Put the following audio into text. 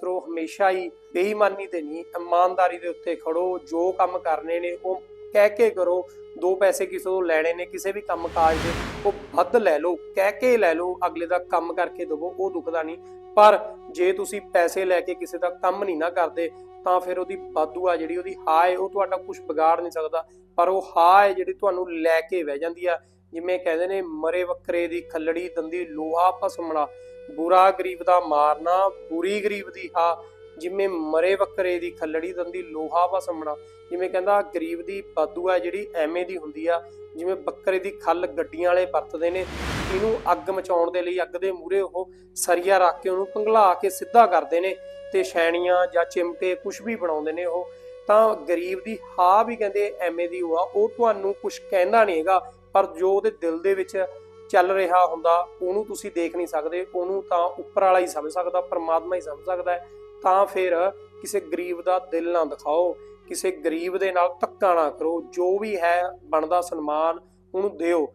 ਮਿੱਤਰੋ, ਹਮੇਸ਼ਾ ਹੀ ਬੇਈਮਾਨੀ ਤੇ ਨਹੀਂ, ਇਮਾਨਦਾਰੀ ਦੇ ਉੱਤੇ ਖੜੋ, ਜੋ ਕੰਮ ਕਰਨੇ ਨੇ ਉਹ ਕਹਿ ਕੇ ਕਰੋ। ਦੋ ਪੈਸੇ ਕਿਸੇ ਤੋਂ ਲੈਣੇ ਨੇ, ਕਿਸੇ ਵੀ ਕੰਮ ਦੇ, ਉਹ ਵੱਧ ਲੈ ਲਓ, ਕਹਿ ਕੇ ਲੈ ਲਓ, ਅਗਲੇ ਦਾ ਕੰਮ ਕਰਕੇ ਦਵੋ, ਉਹ ਦੁਖਦਾ ਨਹੀਂ। ਪਰ ਜੇ ਤੁਸੀਂ ਪੈਸੇ ਲੈ ਕੇ ਕਿਸੇ ਦਾ ਕੰਮ ਨਹੀਂ ਨਾ ਕਰਦੇ, ਤਾਂ ਫਿਰ ਉਹਦੀ ਬਾਦੂ ਆ ਜਿਹੜੀ, ਉਹਦੀ ਹਾਏ ਉਹ ਤੁਹਾਡਾ ਕੁਝ ਵਿਗਾੜ ਨਹੀਂ ਸਕਦਾ। ਪਰ ਉਹ ਹਾਏ ਜਿਹੜੀ ਤੁਹਾਨੂੰ ਲੈ ਕੇ ਬਹਿ ਜਾਂਦੀ ਆ। ਜਿਵੇਂ ਕਹਿੰਦੇ ਨੇ, ਮਰੇ ਬੱਕਰੇ ਦੀ ਖੱਲੜੀ, ਦੰਦੀ, ਲੋਹਾ ਭਸਮਣਾ, ਬੁਰਾ ਗਰੀਬ ਦਾ ਮਾਰਨਾ, ਬੁਰੀ ਗਰੀਬ ਦੀ ਹਾ। ਜਿਵੇਂ ਮਰੇ ਬੱਕਰੇ ਦੀ ਖੱਲੜੀ, ਦੰਦੀ, ਲੋਹਾ ਭਸਮਣਾ, ਜਿਵੇਂ ਕਹਿੰਦਾ ਗਰੀਬ ਦੀ ਬਾਦੂ ਹੈ ਜਿਹੜੀ ਐਵੇਂ ਦੀ ਹੁੰਦੀ ਆ। ਜਿਵੇਂ ਬੱਕਰੇ ਦੀ ਖੱਲ ਗੱਡੀਆਂ ਵਾਲੇ ਵਰਤਦੇ ਨੇ, ਇਹਨੂੰ ਅੱਗ ਮਚਾਉਣ ਦੇ ਲਈ ਅੱਗ ਦੇ ਮੂਹਰੇ ਉਹ ਸਰੀਆ ਰੱਖ ਕੇ ਉਹਨੂੰ ਪੰਘਲਾ ਕੇ ਸਿੱਧਾ ਕਰਦੇ ਨੇ ਤੇ ਛੈਣੀਆਂ ਜਾਂ ਚਿਮਟੇ ਕੁਝ ਵੀ ਬਣਾਉਂਦੇ ਨੇ ਉਹ। ਤਾਂ ਗਰੀਬ ਦੀ ਹਾ ਵੀ ਕਹਿੰਦੇ ਐਵੇਂ ਦੀ ਉਹ ਆ, ਉਹ ਤੁਹਾਨੂੰ ਕੁਝ ਕਹਿੰਦਾ ਨਹੀਂ ਹੈਗਾ। ਪਰ ਜੋ ਉਹਦੇ ਦਿਲ ਦੇ ਵਿੱਚ ਚੱਲ ਰਿਹਾ ਹੁੰਦਾ, ਉਹਨੂੰ ਤੁਸੀਂ ਦੇਖ ਨਹੀਂ ਸਕਦੇ, ਉਹਨੂੰ ਤਾਂ ਉੱਪਰ ਵਾਲਾ ਹੀ ਸਮਝ ਸਕਦਾ, ਪਰਮਾਤਮਾ ਹੀ ਸਮਝ ਸਕਦਾ ਹੈ। ਤਾਂ ਫਿਰ ਕਿਸੇ ਗਰੀਬ ਦਾ ਦਿਲ ਨਾ ਦਿਖਾਓ, ਕਿਸੇ ਗਰੀਬ ਦੇ ਨਾਲ ਧੱਕਾ ਨਾ ਕਰੋ, ਜੋ ਵੀ ਹੈ ਬਣਦਾ ਸਨਮਾਨ ਉਹਨੂੰ ਦਿਓ।